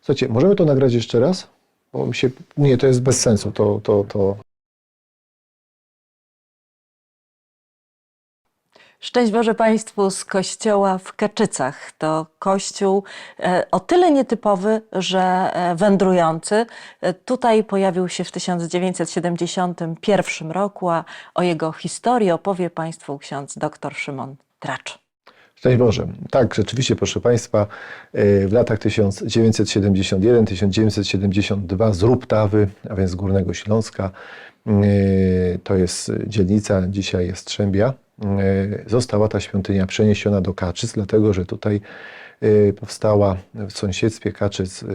Słuchajcie, możemy to nagrać jeszcze raz? Bo mi się... Nie, to jest bez sensu. To, to, to... Szczęść Boże Państwu z kościoła w Kaczycach. To kościół e, o tyle nietypowy, że e, wędrujący. E, Tutaj pojawił się w 1971 roku, a o jego historii opowie Państwu ksiądz dr Szymon Tracz. Szczęść Boże. Tak, rzeczywiście, proszę Państwa, e, w latach 1971-1972 z Ruptawy, a więc z Górnego Śląska, e, to jest dzielnica, dzisiaj jest Trzębia, e, została ta świątynia przeniesiona do Kaczyc, dlatego że tutaj powstała w sąsiedztwie Kaczyc e,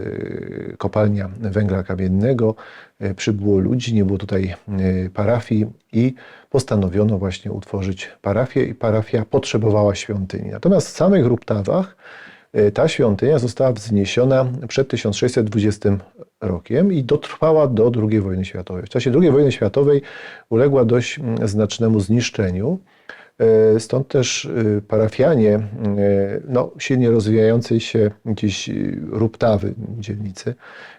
kopalnia węgla kamiennego, e, przybyło ludzi, nie było tutaj parafii i postanowiono właśnie utworzyć parafię i parafia potrzebowała świątyni. Natomiast w samych Ruptawach ta świątynia została wzniesiona przed 1620 rokiem i dotrwała do II wojny światowej. W czasie II wojny światowej uległa dość mm, znacznemu zniszczeniu. E, Stąd też e, parafianie e, no, silnie rozwijającej się gdzieś Ruptawy dzielnicy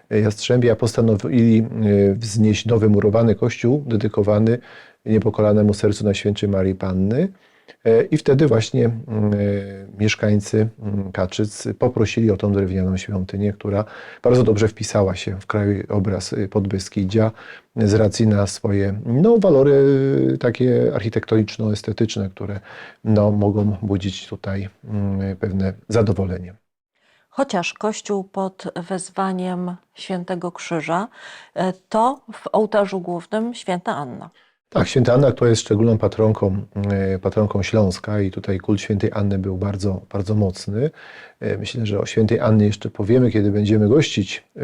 Jastrzębia postanowili wznieść nowy murowany kościół dedykowany niepokolanemu sercu Najświętszej Marii Panny. E, I wtedy właśnie mm, e, mieszkańcy mm, Kaczyc poprosili o tą drewnianą świątynię, która bardzo dobrze wpisała się w krajobraz y, Podbeskidzia z racji na swoje no, walory y, takie architektoniczno-estetyczne, które no, mogą budzić tutaj mm, pewne zadowolenie. Chociaż kościół pod wezwaniem Świętego Krzyża, e, to w ołtarzu głównym święta Anna. Tak, święta Anna, która jest szczególną patronką, e, patronką Śląska i tutaj kult świętej Anny był bardzo, bardzo mocny. E, Myślę, że o świętej Annie jeszcze powiemy, kiedy będziemy gościć e,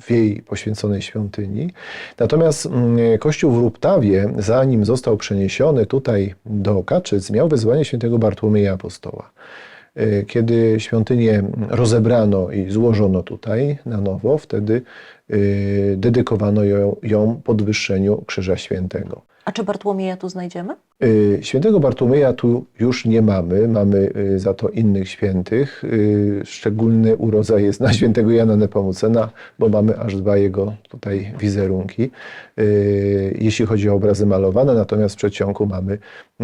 w jej poświęconej świątyni. Natomiast mm, kościół w Ruptawie, zanim został przeniesiony tutaj do Kaczyc, miał wezwanie świętego Bartłomieja Apostoła. Kiedy świątynię rozebrano i złożono tutaj na nowo, wtedy dedykowano ją podwyższeniu Krzyża Świętego. A czy Bartłomieja tu znajdziemy? Y, Świętego Bartłomieja tu już nie mamy, mamy y, za to innych świętych. Y, Szczególny urodzaj jest na świętego Jana Nepomucena, bo mamy aż dwa jego tutaj wizerunki, jeśli chodzi o obrazy malowane, natomiast w przeciągu mamy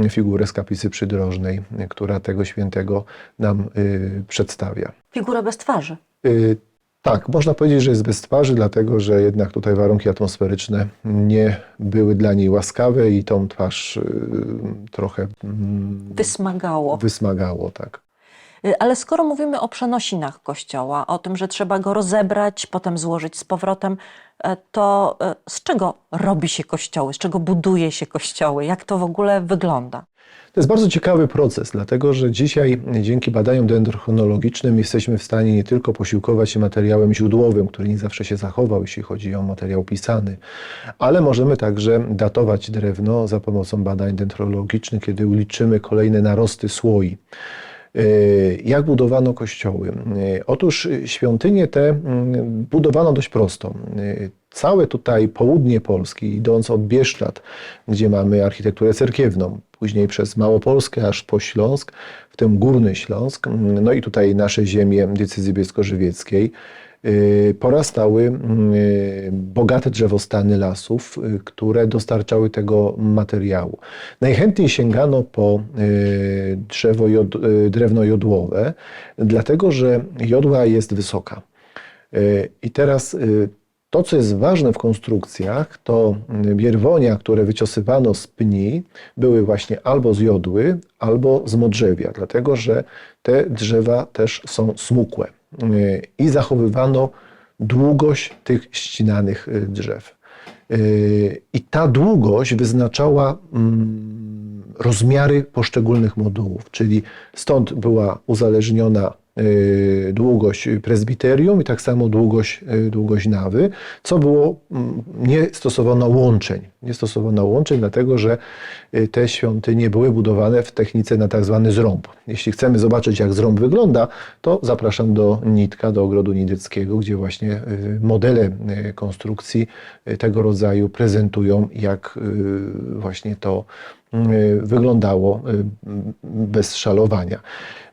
figurę z kaplicy przydrożnej, która tego świętego nam przedstawia. Figura bez twarzy. Tak, można powiedzieć, że jest bez twarzy, dlatego że jednak tutaj warunki atmosferyczne nie były dla niej łaskawe i tą twarz y, trochę mm, Wysmagało. wysmagało, tak. Y, Ale skoro mówimy o przenosinach kościoła, o tym, że trzeba go rozebrać, potem złożyć z powrotem, to e, z czego robi się kościoły, z czego buduje się kościoły, jak to w ogóle wygląda? To jest bardzo ciekawy proces, dlatego że dzisiaj dzięki badaniom dendrochronologicznym jesteśmy w stanie nie tylko posiłkować się materiałem źródłowym, który nie zawsze się zachował, jeśli chodzi o materiał pisany, ale możemy także datować drewno za pomocą badań dendrologicznych, kiedy uliczymy kolejne narosty słoi. Yy, Jak budowano kościoły? Yy, Otóż świątynie te budowano dość prosto. Całe tutaj południe Polski, idąc od Bieszczad, gdzie mamy architekturę cerkiewną, później przez Małopolskę aż po Śląsk, w tym Górny Śląsk, no i tutaj nasze ziemie diecezji bielsko-żywieckiej, porastały yy, bogate drzewostany lasów, yy, które dostarczały tego materiału. Najchętniej sięgano po drzewo drewno jodłowe, dlatego że jodła jest wysoka. I teraz to, co jest ważne w konstrukcjach, to bierwonia, które wyciosywano z pni, były właśnie albo z jodły, albo z modrzewia, dlatego że te drzewa też są smukłe. Yy, I zachowywano długość tych ścinanych yy, drzew. Yy, I ta długość wyznaczała mm, rozmiary poszczególnych modułów, czyli stąd była uzależniona y, długość prezbiterium i tak samo długość, y, długość nawy, co było, mm, nie stosowano łączeń. Nie stosowano łączeń, dlatego że y, te świątynie były budowane w technice na tak zwany zrąb. Jeśli chcemy zobaczyć, jak zrąb wygląda, to zapraszam do Nitka, do ogrodu nidyckiego, gdzie właśnie y, modele y, konstrukcji y, tego rodzaju prezentują, jak y, właśnie to y, wyglądało y, bez szalowania.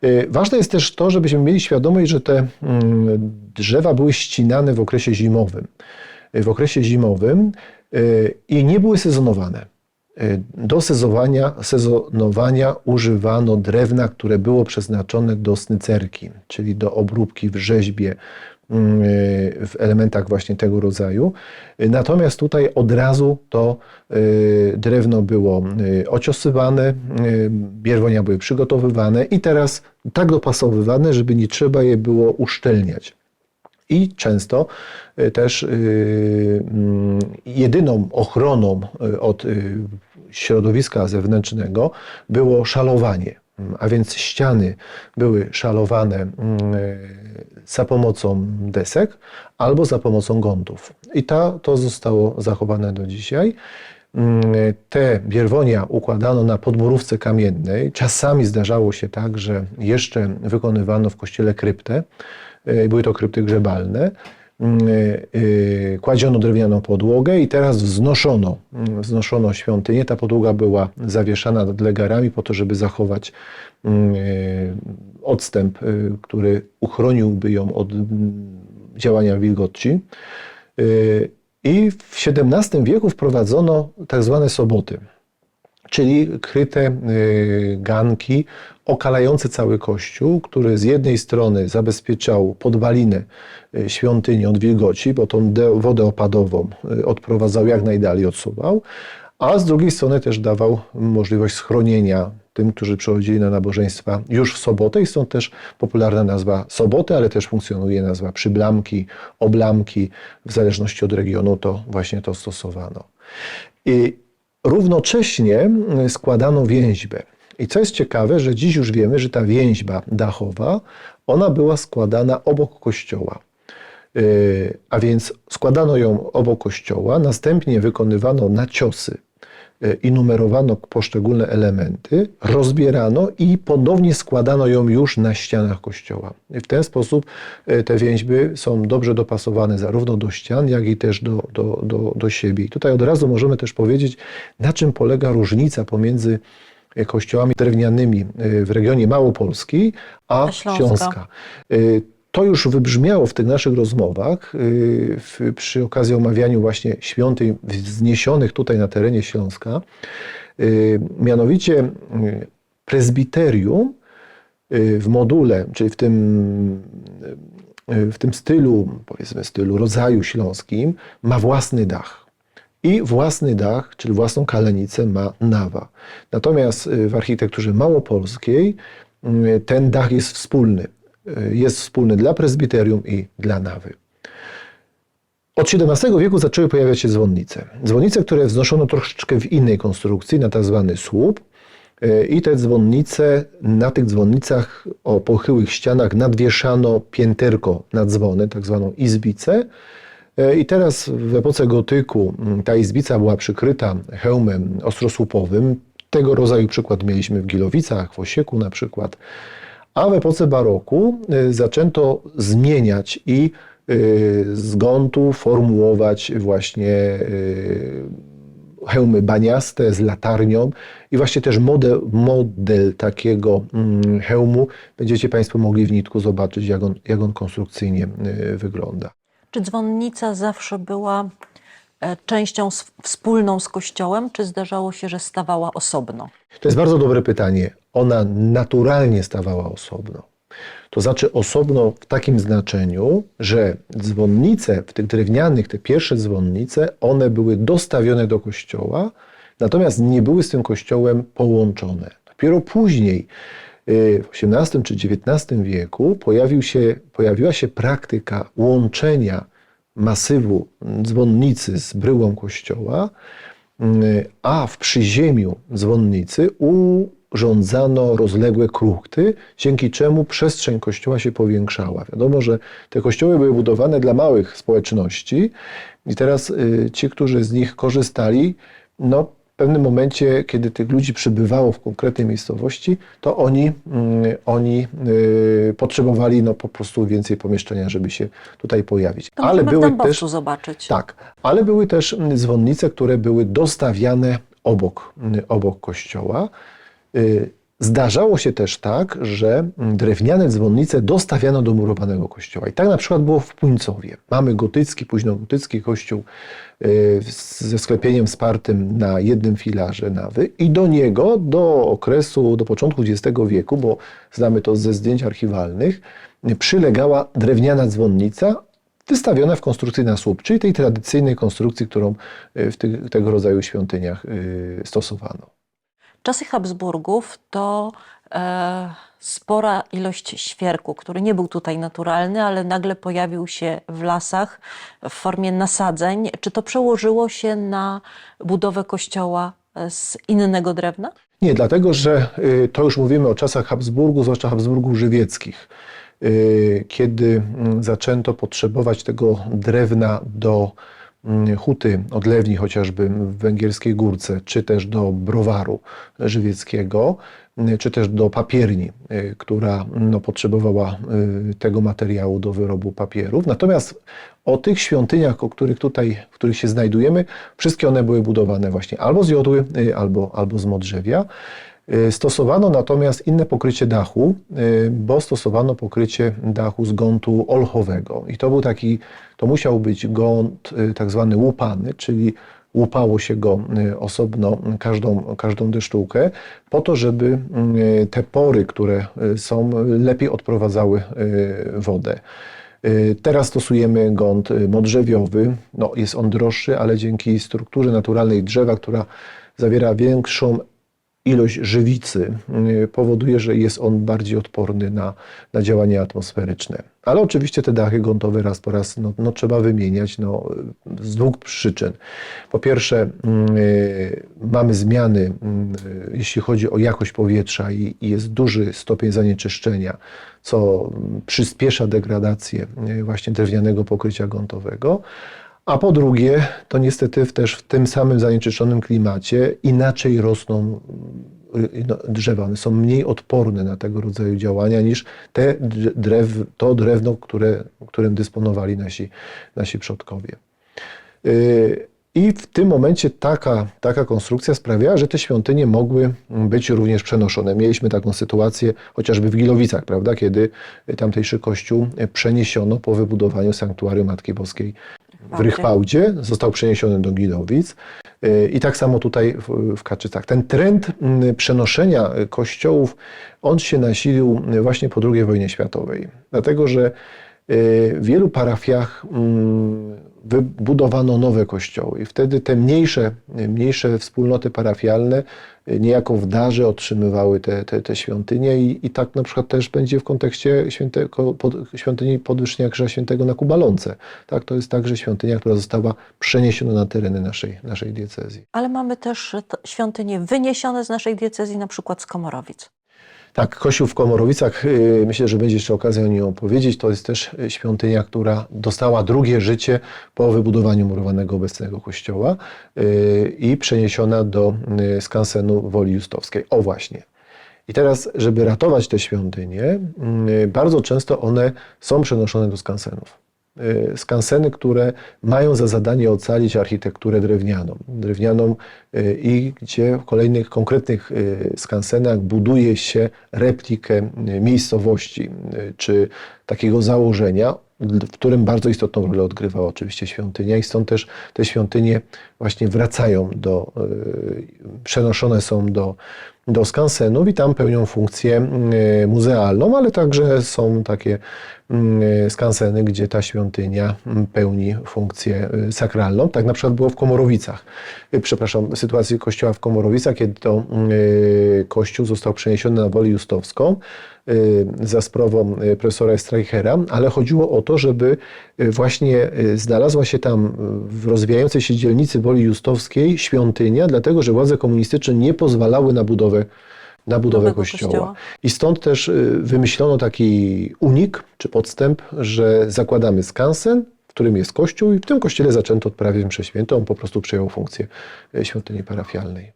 Y, Ważne jest też to, żebyśmy mieli świadomość, że te mm, drzewa były ścinane w okresie zimowym. Y, W okresie zimowym y, i nie były sezonowane. Y, Do sezonowania, sezonowania używano drewna, które było przeznaczone do snycerki, czyli do obróbki w rzeźbie, y, w elementach właśnie tego rodzaju. Y, Natomiast tutaj od razu to y, drewno było y, ociosywane, y, bierwonia były przygotowywane i teraz tak dopasowywane, żeby nie trzeba je było uszczelniać. I często y, też y, mm, jedyną ochroną y, od y, środowiska zewnętrznego było szalowanie. A więc ściany były szalowane mm, za pomocą desek albo za pomocą gątów. I ta, to zostało zachowane do dzisiaj. Mm, Te bierwonia układano na podmurówce kamiennej. Czasami zdarzało się tak, że jeszcze wykonywano w kościele kryptę. Y, Były to krypty grzebalne. Mm, y, Kładziono drewnianą podłogę i teraz wznoszono, mm, wznoszono świątynię. Ta podłoga była zawieszana nad legarami po to, żeby zachować mm, y, odstęp, y, który uchroniłby ją od działania wilgoci. Y, I w XVII wieku wprowadzono tak zwane soboty, czyli kryte y, ganki okalające cały kościół, który z jednej strony zabezpieczał podwalinę y, świątyni od wilgoci, bo tą wodę opadową y, odprowadzał jak najdalej, odsuwał, a z drugiej strony też dawał możliwość schronienia tym, którzy przychodzili na nabożeństwa już w sobotę i stąd też popularna nazwa soboty, ale też funkcjonuje nazwa przyblamki, oblamki, w zależności od regionu to właśnie to stosowano. I równocześnie mm, składano więźbę. I co jest ciekawe, że dziś już wiemy, że ta więźba dachowa, ona była składana obok kościoła. Yy, A więc składano ją obok kościoła, następnie wykonywano naciosy i numerowano poszczególne elementy, rozbierano i ponownie składano ją już na ścianach kościoła. W ten sposób yy, te więźby są dobrze dopasowane zarówno do ścian, jak i też do, do, do, do siebie. I tutaj od razu możemy też powiedzieć, na czym polega różnica pomiędzy yy, kościołami drewnianymi w regionie Małopolski, a A Śląska. Śląska. To już wybrzmiało w tych naszych rozmowach y, w, przy okazji omawianiu właśnie świątyń wzniesionych tutaj na terenie Śląska. Y, Mianowicie y, prezbiterium w module, czyli w tym, w tym stylu, powiedzmy stylu rodzaju śląskim, ma własny dach. I własny dach, czyli własną kalenicę ma nawa. Natomiast w architekturze małopolskiej ten dach jest wspólny. Y, Jest wspólny dla prezbiterium i dla nawy. Od XVII wieku zaczęły pojawiać się dzwonnice. Dzwonnice, które wznoszono troszeczkę w innej konstrukcji, na tak zwany słup. Y, I te dzwonnice, na tych dzwonnicach o pochyłych ścianach nadwieszano pięterko na dzwony, tak zwaną izbicę. Y, I teraz w epoce gotyku mm, ta izbica była przykryta hełmem ostrosłupowym. Tego rodzaju przykład mieliśmy w Gilowicach, w Osieku na przykład. A w epoce baroku y, zaczęto zmieniać i y, z gontu formułować właśnie y, hełmy baniaste z latarnią i właśnie też model, model takiego mm, hełmu będziecie Państwo mogli w nitku zobaczyć, jak on, jak on konstrukcyjnie wygląda. Czy dzwonnica zawsze była e, częścią wspólną z kościołem, czy zdarzało się, że stawała osobno? To jest bardzo dobre pytanie. Ona naturalnie stawała osobno. To znaczy osobno w takim znaczeniu, że dzwonnice w tych drewnianych, te pierwsze dzwonnice, one były dostawione do kościoła, natomiast nie były z tym kościołem połączone. Dopiero później, y, w XVIII czy XIX wieku, pojawił się, pojawiła się praktyka łączenia masywu dzwonnicy z bryłą kościoła, y, a w przyziemiu dzwonnicy urządzano rozległe kruchty, dzięki czemu przestrzeń kościoła się powiększała. Wiadomo, że te kościoły były budowane dla małych społeczności i teraz y, ci, którzy z nich korzystali, no w pewnym momencie, kiedy tych ludzi przybywało w konkretnej miejscowości, to oni, mm, oni y, potrzebowali no, po prostu więcej pomieszczenia, żeby się tutaj pojawić. To możemy w Dębowcu zobaczyć. Tak, ale były też mm, dzwonnice, które były dostawiane obok, obok kościoła. Y, Zdarzało się też tak, że drewniane dzwonnice dostawiano do murowanego kościoła. I tak na przykład było w Puńcowie. Mamy gotycki, późnogotycki kościół y, ze sklepieniem wspartym na jednym filarze nawy i do niego do okresu, do początku XX wieku, bo znamy to ze zdjęć archiwalnych, przylegała drewniana dzwonnica wystawiona w konstrukcji na słup, czyli tej tradycyjnej konstrukcji, którą y, w tych, tego rodzaju świątyniach stosowano. Czasy Habsburgów to e, spora ilość świerku, który nie był tutaj naturalny, ale nagle pojawił się w lasach w formie nasadzeń. Czy to przełożyło się na budowę kościoła z innego drewna? Nie, dlatego że y, to już mówimy o czasach Habsburgu, zwłaszcza Habsburgów żywieckich, y, kiedy mm, zaczęto potrzebować tego drewna do huty odlewni, chociażby w węgierskiej górce, czy też do browaru żywieckiego, y, czy też do papierni, y, która no, potrzebowała y, tego materiału do wyrobu papierów. Natomiast o tych świątyniach, o których tutaj, w których się znajdujemy, wszystkie one były budowane właśnie albo z jodły, y, albo, albo z modrzewia. Y, Stosowano natomiast inne pokrycie dachu, y, bo stosowano pokrycie dachu z gontu olchowego. I to był taki, to musiał być gąt y, tak zwany łupany, czyli łupało się go osobno każdą, każdą deszczułkę, po to, żeby te pory, które są, lepiej odprowadzały wodę. Teraz stosujemy gąt modrzewiowy. No, jest on droższy, ale dzięki strukturze naturalnej drzewa, która zawiera większą ilość żywicy, y, powoduje, że jest on bardziej odporny na, na działania atmosferyczne. Ale oczywiście te dachy gątowe raz po raz no, no, trzeba wymieniać no, z dwóch przyczyn. Po pierwsze, y, mamy zmiany, y, jeśli chodzi o jakość powietrza i, i jest duży stopień zanieczyszczenia, co przyspiesza degradację y, właśnie drewnianego pokrycia gątowego. A po drugie, to niestety też w tym samym zanieczyszczonym klimacie inaczej rosną y, no, drzewa. One są mniej odporne na tego rodzaju działania niż te drew, to drewno, które, którym dysponowali nasi, nasi przodkowie. Y, I w tym momencie taka, taka konstrukcja sprawiała, że te świątynie mogły być również przenoszone. Mieliśmy taką sytuację chociażby w Gilowicach, prawda, kiedy tamtejszy kościół przeniesiono po wybudowaniu sanktuarium Matki Boskiej w Rychwałdzie, został przeniesiony do Gilowic. Y, I tak samo tutaj w, w Kaczycach. Ten trend mm, przenoszenia kościołów, on się nasilił właśnie po II wojnie światowej. Dlatego, że y, w wielu parafiach mm, wybudowano nowe kościoły i wtedy te mniejsze, mniejsze wspólnoty parafialne y, niejako w darze otrzymywały te, te, te świątynie i, i tak na przykład też będzie w kontekście świętego, pod, świątyni Podwyższenia Krzyża Świętego na Kubalące. Tak, to jest także świątynia, która została przeniesiona na tereny naszej, naszej diecezji. Ale mamy też t- świątynie wyniesione z naszej diecezji, na przykład z Komorowic. Tak, kościół w Komorowicach, y, myślę, że będzie jeszcze okazja o niej opowiedzieć. To jest też y, świątynia, która dostała drugie życie po wybudowaniu murowanego obecnego kościoła y, i przeniesiona do skansenu Woli Justowskiej. O właśnie. I teraz, żeby ratować te świątynie, bardzo często one są przenoszone do skansenów. Y, Skanseny, które mają za zadanie ocalić architekturę drewnianą. Drewnianą y, i gdzie w kolejnych konkretnych y, skansenach buduje się replikę miejscowości czy takiego założenia, w którym bardzo istotną rolę odgrywa oczywiście świątynia i stąd też te świątynie właśnie wracają do, przenoszone są do, do skansenów i tam pełnią funkcję muzealną, ale także są takie skanseny, gdzie ta świątynia y, pełni funkcję y, sakralną. Tak na przykład było w Komorowicach. Y, Przepraszam, sytuacji kościoła w Komorowicach, kiedy to y, kościół został przeniesiony na Wolę Justowską y, za sprawą y, profesora Streichera, ale chodziło o to, żeby y, właśnie y, znalazła się tam y, w rozwijającej się dzielnicy Woli Justowskiej świątynia, dlatego że władze komunistyczne nie pozwalały na budowę na budowę kościoła. kościoła. I stąd też y, wymyślono taki unik czy podstęp, że zakładamy skansen, w którym jest kościół i w tym kościele zaczęto odprawiać mszę świętą. On po prostu przejął funkcję y, świątyni parafialnej.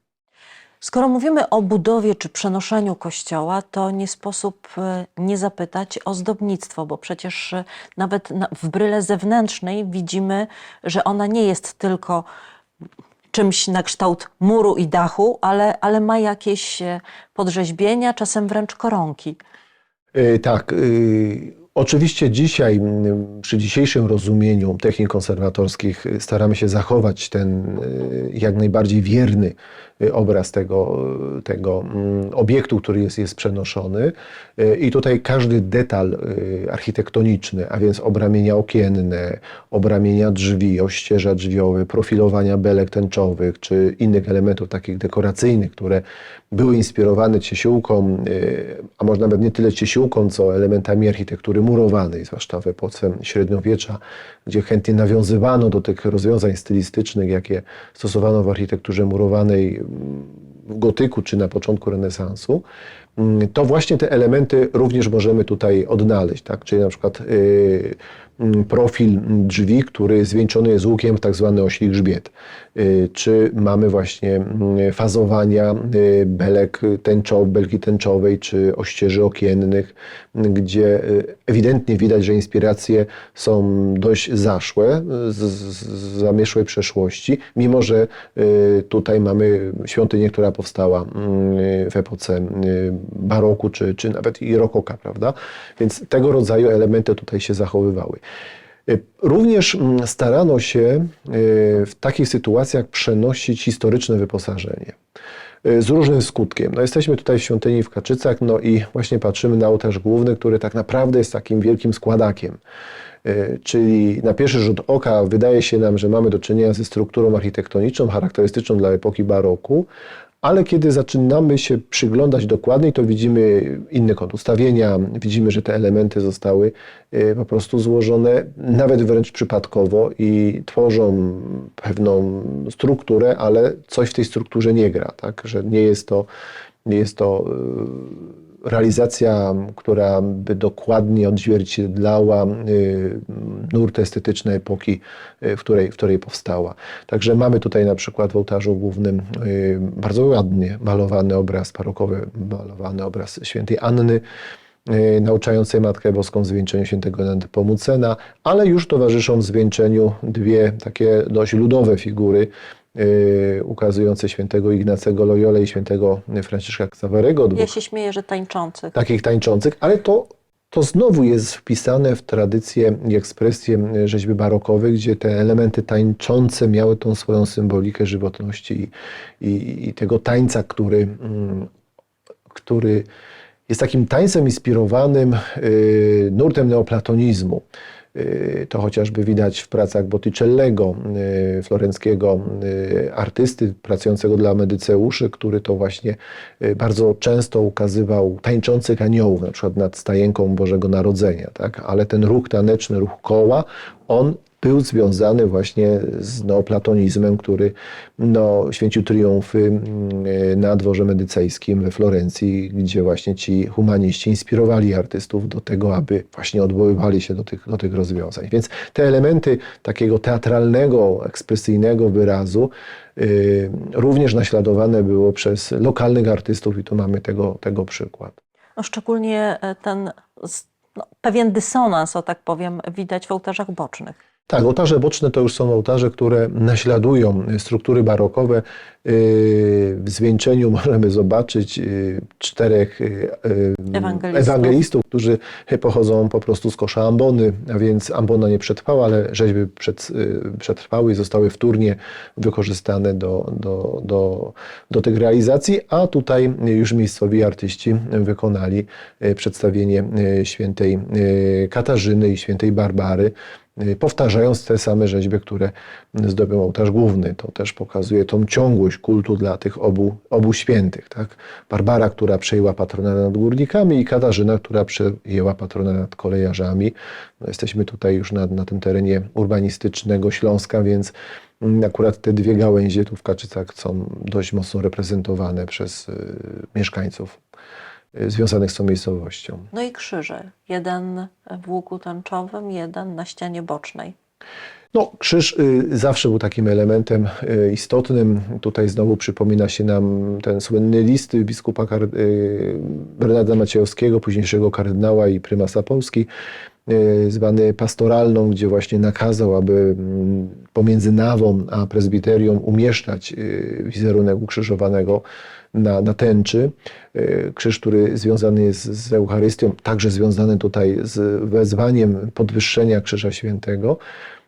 Skoro mówimy o budowie czy przenoszeniu kościoła, to nie sposób e, nie zapytać o zdobnictwo, bo przecież nawet na, w bryle zewnętrznej widzimy, że ona nie jest tylko czymś na kształt muru i dachu, ale, ale ma jakieś e, podrzeźbienia, czasem wręcz koronki. Y, Tak. y, Oczywiście dzisiaj, przy dzisiejszym rozumieniu technik konserwatorskich, y, staramy się zachować ten y, jak najbardziej wierny y, obraz tego, tego obiektu, który jest, jest przenoszony. I tutaj każdy detal architektoniczny, a więc obramienia okienne, obramienia drzwi, ościeża drzwiowe, profilowania belek tęczowych, czy innych elementów takich dekoracyjnych, które były inspirowane ciesiółką, y, a może nawet nie tyle ciesiółką, co elementami architektury murowanej, zwłaszcza w epoce średniowiecza, gdzie chętnie nawiązywano do tych rozwiązań stylistycznych, jakie stosowano w architekturze murowanej w gotyku czy na początku renesansu, mm, to właśnie te elementy również możemy tutaj odnaleźć. Tak? Czyli na przykład y, profil drzwi, który zwieńczony jest łukiem w tak zwany ośli grzbiet. Y, Czy mamy właśnie mm, fazowania y, belek tęczowych, belki tęczowej, czy ościeży okiennych, m, gdzie y, ewidentnie widać, że inspiracje są dość zaszłe, z, zamieszłej przeszłości, mimo że tutaj mamy świątynię, która powstała mm, w epoce baroku, czy, czy nawet i rokoka, prawda? Więc tego rodzaju elementy tutaj się zachowywały. Y, Również mm, starano się y, w takich sytuacjach przenosić historyczne wyposażenie. Y, Z różnym skutkiem. No jesteśmy tutaj w świątyni w Kaczycach, no i właśnie patrzymy na ołtarz główny, który tak naprawdę jest takim wielkim składakiem. Czyli na pierwszy rzut oka wydaje się nam, że mamy do czynienia ze strukturą architektoniczną charakterystyczną dla epoki baroku, ale kiedy zaczynamy się przyglądać dokładniej, to widzimy inny kąt ustawienia, widzimy, że te elementy zostały y, po prostu złożone nawet wręcz przypadkowo i tworzą pewną strukturę, ale coś w tej strukturze nie gra, tak? że nie jest to, nie jest to y, realizacja, która by dokładnie odzwierciedlała y, nurt estetyczny epoki, y, w której, w której powstała. Także mamy tutaj na przykład w ołtarzu głównym y, bardzo ładnie malowany obraz parokowy, malowany obraz świętej Anny, nauczającej Matkę Boską zwieńczeniu świętego Nepomucena, ale już towarzyszą w zwieńczeniu dwie takie dość ludowe figury, y, ukazujące świętego Ignacego Loyole i świętego Franciszka Ksawerego, dwóch Ja się śmieję, że tańczących. takich tańczących, ale to, to znowu jest wpisane w tradycję i ekspresję rzeźby barokowej, gdzie te elementy tańczące miały tą swoją symbolikę żywotności i, i, i tego tańca, który, mm, który jest takim tańcem inspirowanym y, nurtem neoplatonizmu. Y, To chociażby widać w pracach Botticellego, y, florenckiego artysty pracującego dla Medyceuszy, który to właśnie bardzo często ukazywał tańczących aniołów, na przykład nad stajenką Bożego Narodzenia. Tak? Ale ten ruch taneczny, ruch koła, on był związany właśnie z neoplatonizmem, który no, święcił triumfy mm, na dworze medycejskim we Florencji, gdzie właśnie ci humaniści inspirowali artystów do tego, aby właśnie odwoływali się do tych, do tych rozwiązań. Więc te elementy takiego teatralnego, ekspresyjnego wyrazu y, również naśladowane było przez lokalnych artystów i tu mamy tego, tego przykład. No, szczególnie e, ten no, pewien dysonans, o tak powiem, widać w ołtarzach bocznych. Tak, ołtarze boczne to już są ołtarze, które naśladują struktury barokowe. Yy, W zwieńczeniu możemy zobaczyć yy, czterech yy, Ewangelistów. ewangelistów, którzy pochodzą po prostu z kosza ambony, a więc ambona nie przetrwała, ale rzeźby przetrwały i zostały wtórnie wykorzystane do, do, do, do tych realizacji, a tutaj już miejscowi artyści wykonali przedstawienie świętej Katarzyny i świętej Barbary powtarzając te same rzeźby, które zdobią ołtarz główny. To też pokazuje tą ciągłość kultu dla tych obu, obu świętych. Tak? Barbara, która przejęła patronat nad górnikami i Katarzyna, która przejęła patronat nad kolejarzami. No, jesteśmy tutaj już na, na tym terenie urbanistycznego Śląska, więc mm, akurat te dwie gałęzie tu w Kaczycach są dość mocno reprezentowane przez y, mieszkańców y, związanych z tą miejscowością. No i krzyże. Jeden w łuku tęczowym, jeden na ścianie bocznej. No, krzyż y, zawsze był takim elementem y, istotnym. Tutaj znowu przypomina się nam ten słynny list biskupa y, Bernarda Maciejowskiego, późniejszego kardynała i prymasa Polski, y, zwany pastoralną, gdzie właśnie nakazał, aby mm, pomiędzy nawą a prezbiterium umieszczać y, wizerunek ukrzyżowanego na, na tęczy. Y, Krzyż, który związany jest z Eucharystią, także związany tutaj z wezwaniem podwyższenia Krzyża Świętego.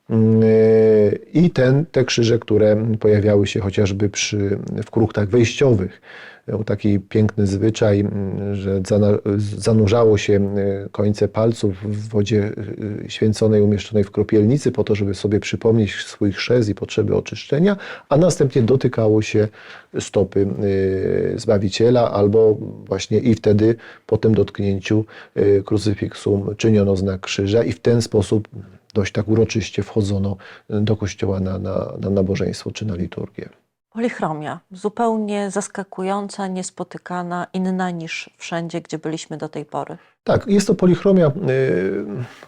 Yy, I ten, te krzyże, które pojawiały się chociażby przy, w kruchtach wejściowych. Był taki piękny zwyczaj, mm, że zanurzało się yy, końce palców w wodzie yy, święconej umieszczonej w kropielnicy po to, żeby sobie przypomnieć swój chrzest i potrzeby oczyszczenia, a następnie dotykało się stopy Zbawiciela albo właśnie i wtedy po tym dotknięciu krucyfiksum czyniono znak krzyża i w ten sposób dość tak uroczyście wchodzono do kościoła na, na, na nabożeństwo czy na liturgię. Polichromia, zupełnie zaskakująca, niespotykana, inna niż wszędzie, gdzie byliśmy do tej pory. Tak, jest to polichromia y,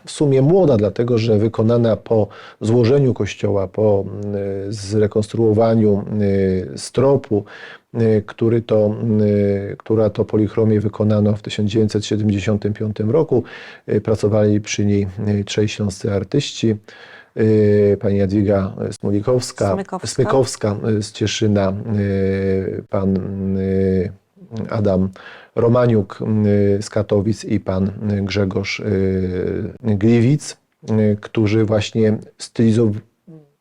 w sumie młoda, dlatego że wykonana po złożeniu kościoła, po y, zrekonstruowaniu y, stropu, y, który to, y, która to polichromię wykonano w 1975 roku. Y, Pracowali przy niej y, trzej śląscy artyści. y, Pani Jadwiga Smolikowska, Smykowska. Smykowska y, z Cieszyna, y, pan y, Adam Romaniuk y, z Katowic i pan y, Grzegorz y, Gliwic, y, którzy właśnie stylizow-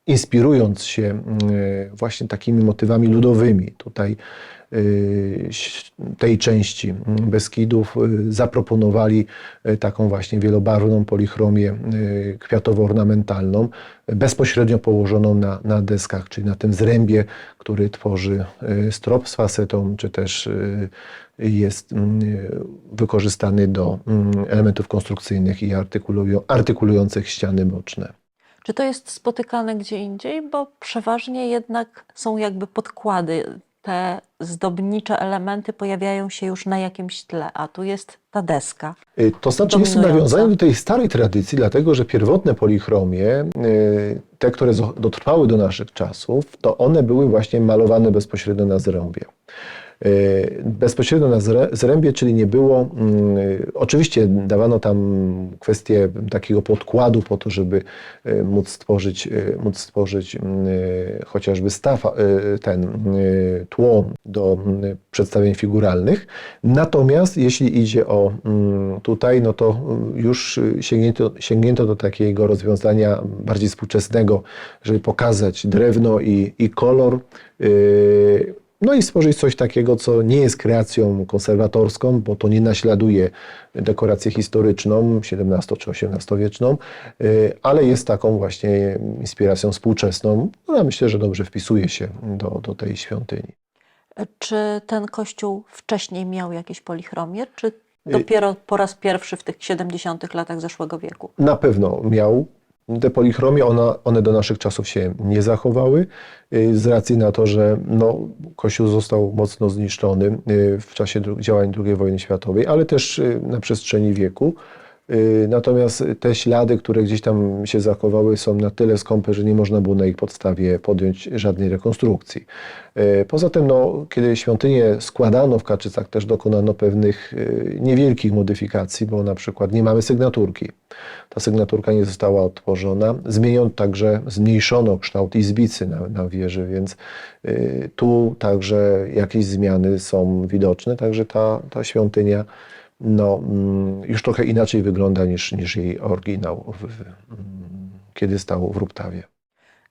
inspirując się y, właśnie takimi motywami ludowymi tutaj ś- tej części Beskidów y, zaproponowali taką właśnie wielobarwną polichromię kwiatowo-ornamentalną, bezpośrednio położoną na, na deskach, czyli na tym zrębie, który tworzy strop z fasetą, czy też jest mm, wykorzystany do mm, elementów konstrukcyjnych i artykulują, artykulujących ściany boczne. Czy to jest spotykane gdzie indziej? Bo przeważnie jednak są jakby podkłady. Te zdobnicze elementy pojawiają się już na jakimś tle, a tu jest ta deska. Y, To znaczy jest to nawiązanie do tej starej tradycji, dlatego że pierwotne polichromie, y, te, które dotrwały do naszych czasów, to one były właśnie malowane bezpośrednio na zrębie. Y, Bezpośrednio na zrę- zrębie, czyli nie było. mm, y, Oczywiście dawano tam kwestię takiego podkładu po to, żeby y, móc stworzyć, móc stworzyć mm, chociażby staw, ten tło do mm, przedstawień figuralnych. Natomiast jeśli idzie o tutaj, no to już sięgnięto, sięgnięto do takiego rozwiązania bardziej współczesnego, żeby pokazać drewno i, i kolor. Y, no i stworzyć coś takiego, co nie jest kreacją konserwatorską, bo to nie naśladuje dekorację historyczną, XVII czy XVIII-wieczną, y, ale jest taką właśnie inspiracją współczesną, która myślę, że dobrze wpisuje się do, do tej świątyni. Czy ten kościół wcześniej miał jakieś polichromie, czy dopiero po raz pierwszy w tych 70. latach zeszłego wieku? Na pewno miał. Te polichromie, ona, one do naszych czasów się nie zachowały, y, z racji na to, że no, Kościół został mocno zniszczony y, w czasie działań II wojny światowej, ale też y, na przestrzeni wieku. Y, Natomiast te ślady, które gdzieś tam się zachowały, są na tyle skąpe, że nie można było na ich podstawie podjąć żadnej rekonstrukcji. Y, Poza tym, no, kiedy świątynię składano w Kaczycach, też dokonano pewnych y, niewielkich modyfikacji, bo na przykład nie mamy sygnaturki. Ta sygnaturka nie została odtworzona. Zmieniono także, zmniejszono kształt izbicy na, na wieży, więc tu także jakieś zmiany są widoczne, także ta, ta świątynia no, mm, już trochę inaczej wygląda niż, niż jej oryginał, w, w, mm, kiedy stał w Ruptawie.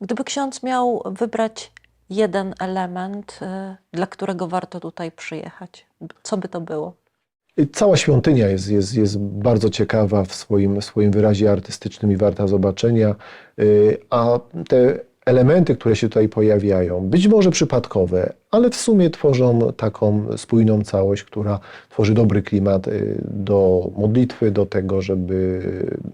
Gdyby ksiądz miał wybrać jeden element, y, dla którego warto tutaj przyjechać, co by to było? Cała świątynia jest, jest, jest bardzo ciekawa w swoim, swoim wyrazie artystycznym i warta zobaczenia, y, a te elementy, które się tutaj pojawiają, być może przypadkowe, ale w sumie tworzą taką spójną całość, która tworzy dobry klimat y, do modlitwy, do tego, żeby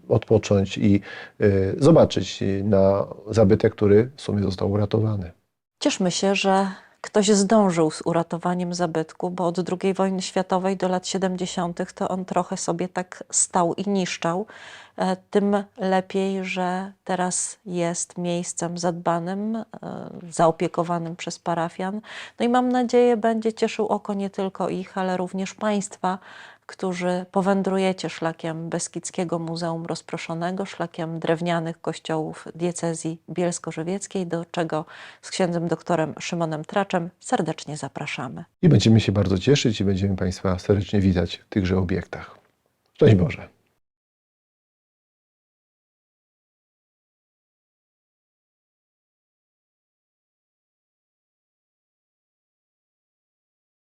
odpocząć i y, zobaczyć na zabytek, który w sumie został uratowany. Cieszmy się, że ktoś zdążył z uratowaniem zabytku, bo od II wojny światowej do lat 70. to on trochę sobie tak stał i niszczał. E, Tym lepiej, że teraz jest miejscem zadbanym, e, zaopiekowanym przez parafian. No i mam nadzieję, będzie cieszył oko nie tylko ich, ale również Państwa, którzy powędrujecie szlakiem Beskidzkiego Muzeum Rozproszonego, szlakiem drewnianych kościołów diecezji bielsko-żywieckiej, do czego z księdzem doktorem Szymonem Traczem serdecznie zapraszamy. I będziemy się bardzo cieszyć i będziemy Państwa serdecznie witać w tychże obiektach. Szczęść Boże.